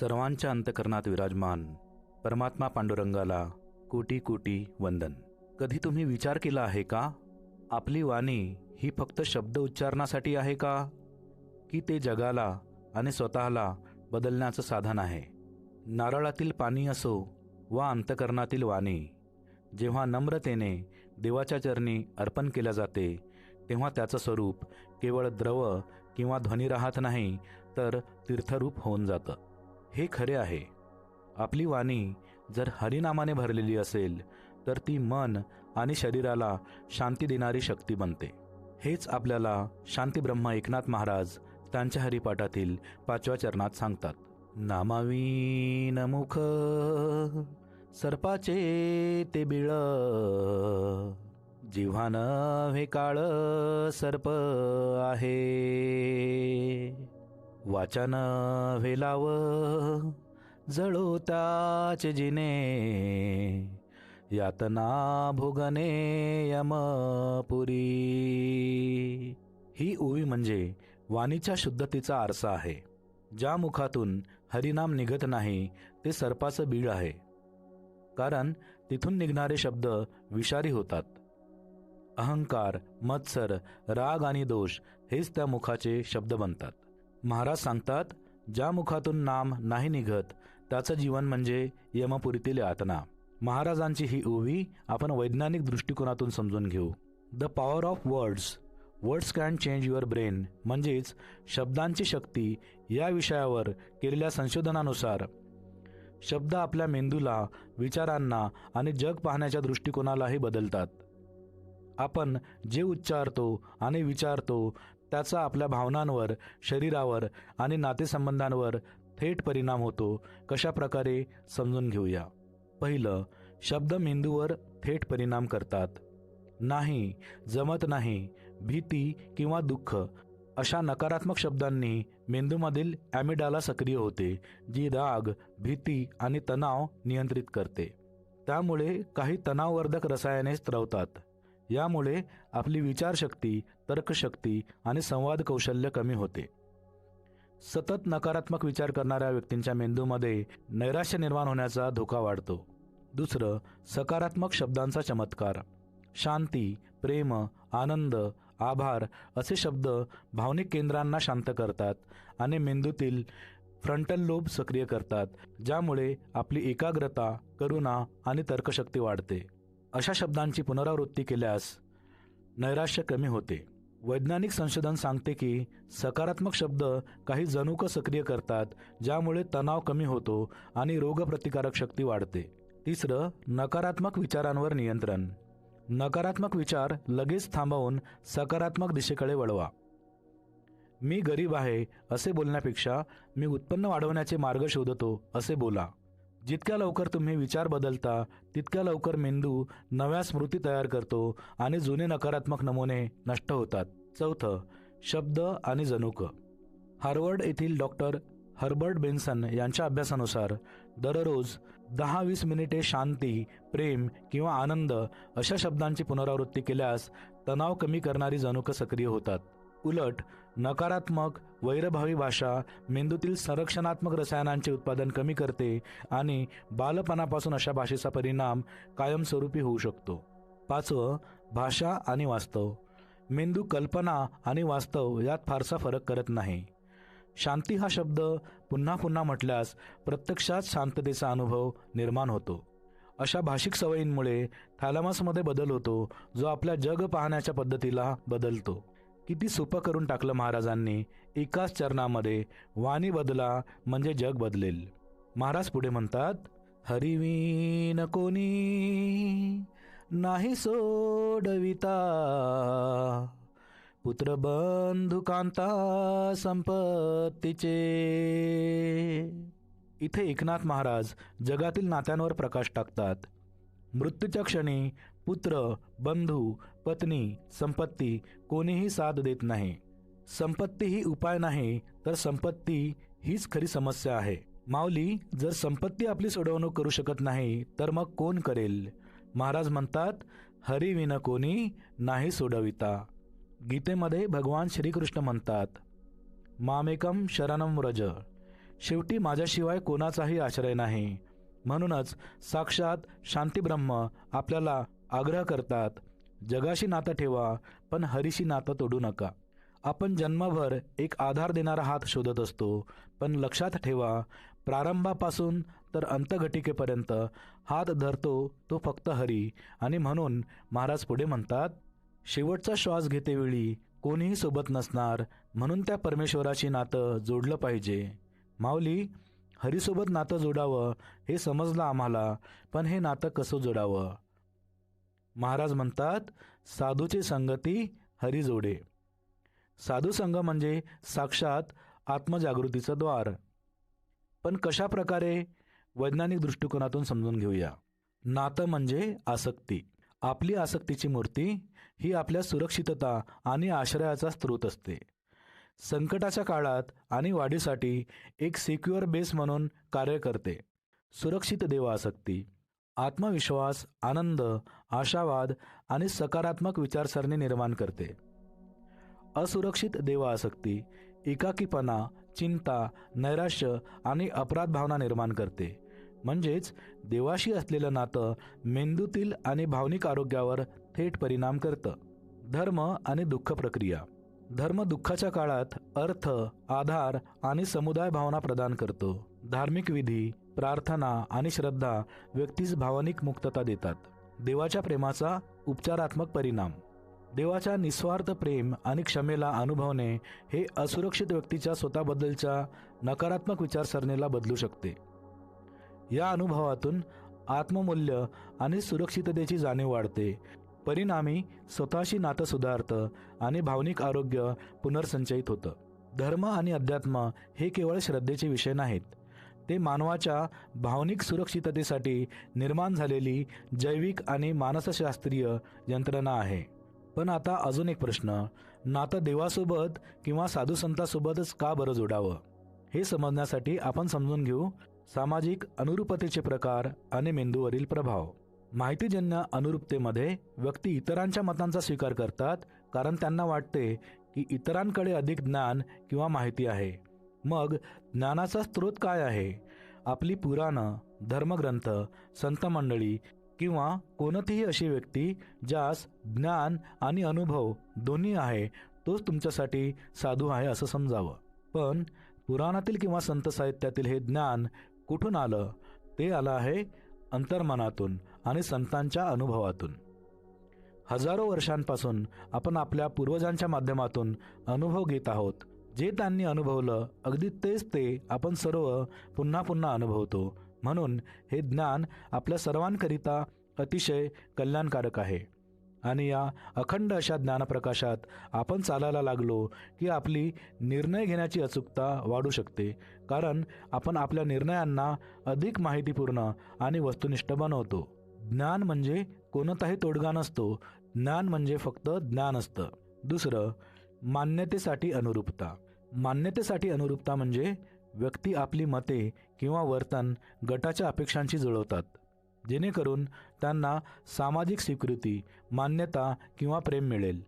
सर्वांच्या अंतकरणात विराजमान परमात्मा पांडुरंगाला कोटी कोटी वंदन. कधी तुम्ही विचार केला आहे का? आपली वाणी ही फक्त शब्द उच्चारणासाठी आहे का? की ते जगाला आणि स्वतःला बदलण्याचं साधन आहे? नारळातील पाणी असो वा अंतकरणातील वाणी जेव्हा नम्रतेने देवाच्या चरणी अर्पण केल्या जाते तेव्हा त्याचं स्वरूप केवळ द्रव किंवा ध्वनी राहत नाही तर तीर्थरूप होऊन जातं. हे खरे आहे. आपली वाणी जर हरिनामाने भरलेली असेल तर ती मन आणि शरीराला शांती देणारी शक्ती बनते. हेच आपल्याला शांती ब्रह्म एकनाथ महाराज त्यांच्या हरिपाठातील पाचव्या चरणात सांगतात. नामावीन मुख सर्पाचे ते बिळ जिव्हान हे काळ सर्प आहे. वाचन वेलाव जळोताच जिने. यातना भोगने यमपुरी. ही ओवी म्हणजे वाणीच्या शुद्धतेचा आरसा आहे. ज्या मुखातून हरिनाम निघत नाही ते सर्पाचं बीळ आहे. कारण तिथून निघणारे शब्द विषारी होतात. अहंकार मत्सर राग आणि दोष हेच त्या मुखाचे शब्द बनतात. महाराज सांगतात ज्या मुखातून नाम नाही निघत त्याचं जीवन म्हणजे यमपुरीतील यातना. महाराजांची ही ओवी आपण वैज्ञानिक दृष्टिकोनातून समजून घेऊ. The power of words words can change your brain म्हणजेच शब्दांची शक्ती या विषयावर केलेल्या संशोधनानुसार. शब्द आपल्या मेंदूला विचारांना आणि जग पाहण्याच्या दृष्टिकोनालाही बदलतात. आपण जे उच्चारतो आणि विचारतो त्याचा आपल्या भावनांवर शरीरावर आणि नातेसंबंधांवर थेट परिणाम होतो. कशा प्रकारे समजून घेऊया. पहिलं शब्द मेंदूवर थेट परिणाम करतात. नाही जमत नाही भीती किंवा दुःख अशा नकारात्मक शब्दांनी मेंदूमधील ॲमिडाला सक्रिय होते जी राग भीती आणि तणाव नियंत्रित करते. त्यामुळे काही तणाववर्धक रसायने स्त्रवतात यामुळे आपली विचारशक्ती तर्कशक्ती आणि संवाद कौशल्य कमी होते. सतत नकारात्मक विचार करणाऱ्या व्यक्तींच्या मेंदूमध्ये नैराश्य निर्माण होण्याचा धोका वाढतो. दुसरं सकारात्मक शब्दांचा चमत्कार. शांती प्रेम आनंद आभार असे शब्द भावनिक केंद्रांना शांत करतात आणि मेंदूतील फ्रंटल लोब सक्रिय करतात ज्यामुळे आपली एकाग्रता करुणा आणि तर्कशक्ती वाढते. अशा शब्दांची पुनरावृत्ती केल्यास नैराश्य कमी होते. वैज्ञानिक संशोधन सांगते की सकारात्मक शब्द काही जनुक सक्रिय करतात ज्यामुळे तणाव कमी होतो आणि रोगप्रतिकारक शक्ती वाढते. तिसरं नकारात्मक विचारांवर नियंत्रण. नकारात्मक विचार लगेच थांबवून सकारात्मक दिशेकडे वळवा. मी गरीब आहे असे बोलण्यापेक्षा मी उत्पन्न वाढवण्याचे मार्ग शोधतो असे बोला. जितक्या लवकर तुम्ही विचार बदलता तितक्या लवकर मेंदू नव्या स्मृती तयार करतो आणि जुने नकारात्मक नमुने नष्ट होतात. चौथं शब्द आणि जनुक. हार्वर्ड येथील डॉक्टर हर्बर्ट बेन्सन यांच्या अभ्यासानुसार दररोज दहा वीस मिनिटे शांती प्रेम किंवा आनंद अशा शब्दांची पुनरावृत्ती केल्यास तणाव कमी करणारी जनुकं सक्रिय होतात. उलट नकारात्मक वैरभावी भाषा मेंदूतील संरक्षणात्मक रसायनांचे उत्पादन कमी करते आणि बालपणापासून अशा भाषेचा परिणाम कायमस्वरूपी होऊ शकतो. पाचवं भाषा आणि वास्तव. मेंदू कल्पना आणि वास्तव यात फारसा फरक करत नाही. शांती हा शब्द पुन्हा पुन्हा म्हटल्यास प्रत्यक्षात शांततेचा अनुभव निर्माण होतो. अशा भाषिक सवयींमुळे थॅलमसमध्ये बदल होतो जो आपल्या जग पाहण्याच्या पद्धतीला बदलतो. किती सोपं करून टाकलं महाराजांनी. एकाच चरणामध्ये वाणी बदला म्हणजे जग बदलेल. महाराज पुढे म्हणतात हरिवीन कोणी नाही सोडविता. पुत्र बंधू कांता संपत्तीचे. इथे एकनाथ महाराज जगातील नात्यांवर प्रकाश टाकतात. मृत्यूच्या क्षणी पुत्र बंधू पत्नी संपत्ती कोणीही साथ देत नाही. संपत्ती ही उपाय नाही तर संपत्ती हीच खरी समस्या आहे. माऊली जर संपत्ती आपली सोडवणूक करू शकत नाही तर मग कोण करेल? महाराज म्हणतात हरी विन कोणी नाही सोडविता. गीतेमध्ये भगवान श्रीकृष्ण म्हणतात मामेकम शरणम व्रज. शेवटी माझ्याशिवाय कोणाचाही आश्रय नाही. म्हणूनच साक्षात शांतीब्रह्म आपल्याला आग्रह करतात जगाशी नातं ठेवा पण हरीशी नातं तोडू नका. आपण जन्मभर एक आधार देणारा हात शोधत असतो पण लक्षात ठेवा प्रारंभापासून तर अंतघटिकेपर्यंत हात धरतो तो फक्त हरी आणि म्हणून महाराज पुढे म्हणतात शेवटचा श्वास घेतेवेळी कोणीही सोबत नसणार म्हणून त्या परमेश्वराशी नातं जोडलं पाहिजे. माऊली हरीसोबत नातं जोडावं हे समजलं आम्हाला पण हे नातं कसं जोडावं? महाराज म्हणतात साधूची संगती हरी जोडे साधू संघ म्हणजे साक्षात आत्मजागृतीचं द्वार. पण कशा प्रकारे? वैज्ञानिक दृष्टिकोनातून समजून घेऊया. नातं म्हणजे आसक्ती. आपली आसक्तीची मूर्ती ही आपल्या सुरक्षितता आणि आश्रयाचा स्रोत असते. संकटाच्या काळात आणि वाढीसाठी एक सिक्युअर बेस म्हणून कार्य करते. सुरक्षित देवा आसक्ती आत्मविश्वास आनंद आशावाद आणि सकारात्मक विचारसरणी निर्माण करते. असुरक्षित देवा आसक्ती एकाकीपणा चिंता नैराश्य आणि अपराध भावना निर्माण करते. म्हणजेच देवाशी असलेलं नातं मेंदूतील आणि भावनिक आरोग्यावर थेट परिणाम करतं. धर्म आणि दुःख प्रक्रिया. धर्म दुःखाच्या काळात अर्थ आधार आणि समुदाय भावना प्रदान करतो. धार्मिक विधी प्रार्थना आणि श्रद्धा व्यक्तीस भावनिक मुक्तता देतात. देवाच्या प्रेमाचा उपचारात्मक परिणाम. देवाच्या निस्वार्थ प्रेम आणि क्षमेला अनुभवणे हे असुरक्षित व्यक्तीच्या स्वतःबद्दलच्या नकारात्मक विचारसरणीला बदलू शकते. या अनुभवातून आत्ममूल्य आणि सुरक्षिततेची जाणीव वाढते. परिणामी स्वतःशी नातं सुधारतं आणि भावनिक आरोग्य पुनर्संचयित होतं. धर्म आणि अध्यात्म हे केवळ श्रद्धेचे विषय नाहीत. ते मानवाच्या भावनिक सुरक्षिततेसाठी निर्माण झालेली जैविक आणि मानसशास्त्रीय यंत्रणा आहे. पण आता अजून एक प्रश्न नातं देवासोबत किंवा साधूसंतासोबतच का बरं जोडावं? हे समजण्यासाठी आपण समजून घेऊ सामाजिक अनुरूपतेचे प्रकार आणि मेंदूवरील प्रभाव. माहितीजन्य अनुरूपतेमध्ये व्यक्ती इतरांच्या मतांचा स्वीकार करतात कारण त्यांना वाटते की इतरांकडे अधिक ज्ञान किंवा माहिती आहे. मग ज्ञानाचा स्रोत काय आहे? आपली पुराणं धर्मग्रंथ संत मंडळी किंवा कोणतीही अशी व्यक्ती ज्यास ज्ञान आणि अनुभव दोन्ही आहे तोच तुमच्यासाठी साधू आहे असं समजावं. पण पुराणातील किंवा संत साहित्यातील हे ज्ञान कुठून आलं? ते आलं आहे अंतर्मनातून आणि संतांच्या अनुभवातून. हजारो वर्षांपासून आपण आपल्या पूर्वजांच्या माध्यमातून अनुभव घेत आहोत. जे त्यांनी अनुभवलं अगदी तेच ते आपण सर्व पुन्हा पुन्हा अनुभवतो. म्हणून हे ज्ञान आपल्या सर्वांकरिता अतिशय कल्याणकारक आहे. आणि या अखंड अशा ज्ञानप्रकाशात आपण चालायला लागलो की आपली निर्णय घेण्याची अचूकता वाढू शकते. कारण आपण आपल्या निर्णयांना अधिक माहितीपूर्ण आणि वस्तुनिष्ठ बनवतो. ज्ञान म्हणजे कोणताही तोडगा नसतो. ज्ञान म्हणजे फक्त ज्ञान असतं. दुसरं मान्यतेसाठी अनुरूपता. मान्यतेसाठी अनुरूपता म्हणजे व्यक्ती आपली मते किंवा वर्तन गटाच्या अपेक्षांशी जुळवतात. जेणेकरून त्यांना सामाजिक स्वीकृती मान्यता किंवा प्रेम मिळेल.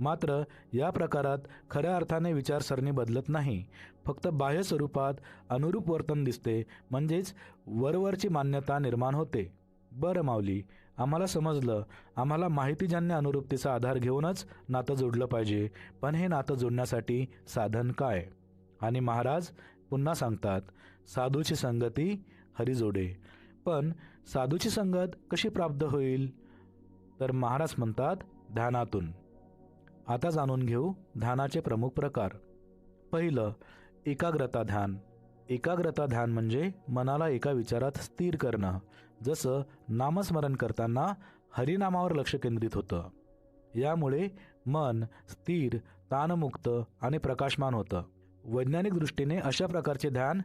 मात्र या प्रकारात खऱ्या अर्थाने विचारसरणी बदलत नाही. फक्त बाह्य स्वरूपात अनुरूप वर्तन दिसते म्हणजेच वरवरची मान्यता निर्माण होते. बरं माऊली आम्हाला समजलं. आम्हाला माहितीजन्य अनुरूपतेचा आधार घेऊनच नातं जोडलं पाहिजे. पण हे नातं जोडण्यासाठी साधन काय? आणि महाराज पुन्हा सांगतात साधूची संगती हरिजोडे. पण साधूची संगत कशी प्राप्त होईल? तर महाराज म्हणतात ध्यानातून. आता जाणून घेऊ ध्यानाचे प्रमुख प्रकार. पहिलं एकाग्रता ध्यान. एकाग्रता ध्यान म्हणजे मनाला एका विचारात स्थिर करणं जसं नामस्मरण करताना हरिनामावर लक्ष केंद्रित होतं. यामुळे मन स्थिर ताणमुक्त आणि प्रकाशमान होतं. वैज्ञानिक दृष्टीने अशा प्रकारचे ध्यान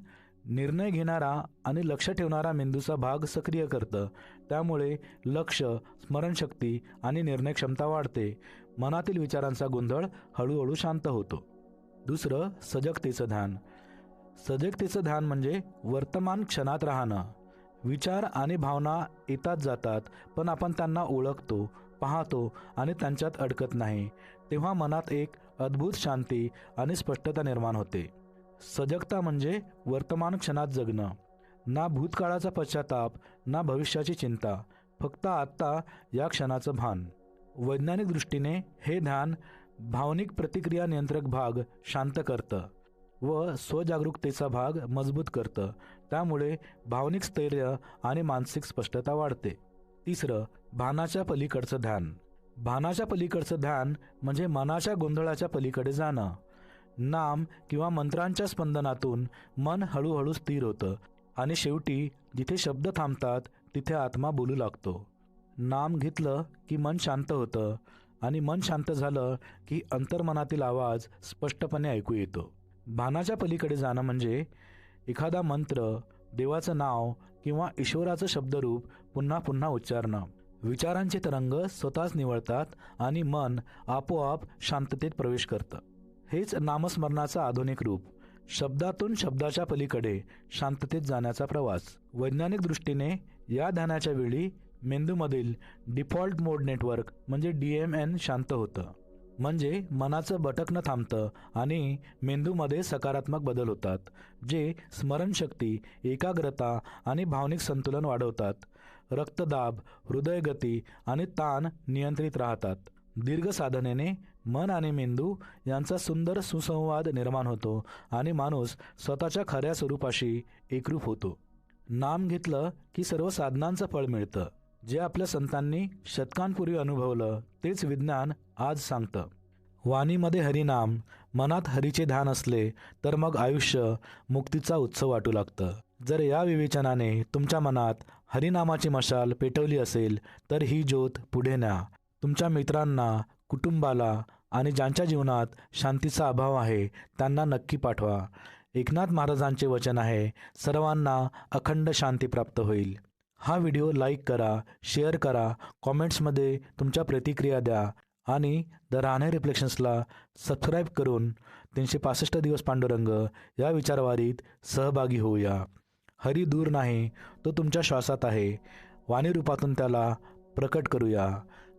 निर्णय घेणारा आणि लक्ष ठेवणारा मेंदूचा भाग सक्रिय करतं. त्यामुळे लक्ष स्मरणशक्ती आणि निर्णय क्षमता वाढते. मनातील विचारांचा गोंधळ हळूहळू शांत होतो. दुसरं सजगतेचं ध्यान. सजगतेचं ध्यान म्हणजे वर्तमान क्षणात राहणं. विचार आणि भावना येतात जातात पण आपण त्यांना ओळखतो पाहतो आणि त्यांच्यात अडकत नाही. तेव्हा मनात एक अद्भुत शांती आणि स्पष्टता निर्माण होते. सजगता म्हणजे वर्तमान क्षणात जगणं. ना भूतकाळाचा पश्चाताप ना भविष्याची चिंता. फक्त आत्ता या क्षणाचं भान. वैज्ञानिक दृष्टीने हे ध्यान भावनिक प्रतिक्रिया नियंत्रक भाग शांत करतं व स्वजागरूकतेचा भाग मजबूत करतं. त्यामुळे भावनिक स्थैर्य आणि मानसिक स्पष्टता वाढते. तिसरं भानाच्या पलीकडचं ध्यान. भानाच्या पलीकडचं ध्यान म्हणजे मनाच्या गोंधळाच्या पलीकडे जाणं. नाम किंवा मंत्रांच्या स्पंदनातून मन हळूहळू स्थिर होतं आणि शेवटी जिथे शब्द थांबतात तिथे आत्मा बोलू लागतो. नाम घेतलं की मन शांत होतं आणि मन शांत झालं की अंतर्मनातील आवाज स्पष्टपणे ऐकू येतो. भानाच्या पलीकडे जाणं म्हणजे एखादा मंत्र देवाचं नाव किंवा ईश्वराचं शब्दरूप पुन्हा पुन्हा उच्चारणं. विचारांचे तरंग स्वतःच निवळतात आणि मन आपोआप शांततेत प्रवेश करतं. हेच नामस्मरणाचं आधुनिक रूप. शब्दातून शब्दाच्या पलीकडे शांततेत जाण्याचा प्रवास. वैज्ञानिक दृष्टीने या ध्यानाच्या वेळी मेंदूमधील डिफॉल्ट मोड नेटवर्क म्हणजे डी एम एन शांत होतं. म्हणजे मनाचं भटकणं थांबतं आणि मेंदूमध्ये सकारात्मक बदल होतात जे स्मरणशक्ती एकाग्रता आणि भावनिक संतुलन वाढवतात. रक्तदाब हृदयगती आणि ताण नियंत्रित राहतात. दीर्घ साधनेने मन आणि मेंदू यांचा सुंदर सुसंवाद निर्माण होतो आणि माणूस स्वतःच्या खऱ्या स्वरूपाशी एकरूप होतो. नाम घेतलं की सर्व साधनांचं फळ मिळतं. जे आपल्या संतांनी शतकांपूर्वी अनुभवलं तेच विज्ञान आज सांगतं. वाणीमध्ये हरिनाम मनात हरीचे ध्यान असले तर मग आयुष्य मुक्तीचा उत्सव वाटू लागतं. जर या विवेचनाने तुमच्या मनात हरिनामाची मशाल पेटवली असेल तर ही ज्योत पुढे न्या. तुमच्या मित्रांना कुटुंबाला आणि ज्यांच्या जीवनात शांतीचा अभाव आहे त्यांना नक्की पाठवा. एकनाथ महाराजांचे वचन आहे सर्वांना अखंड शांती प्राप्त होईल. हा व्हिडिओ लाईक करा शेअर करा कॉमेंट्समध्ये तुमच्या प्रतिक्रिया द्या आणि द राहणे रिफ्लेक्शन्सला सबस्क्राईब करून तीनशे पासष्ट दिवस पांडुरंग या विचारवारीत सहभागी होऊया. हरी दूर नाही तो तुमच्या श्वासात आहे. वाणी रूपातून त्याला प्रकट करूया.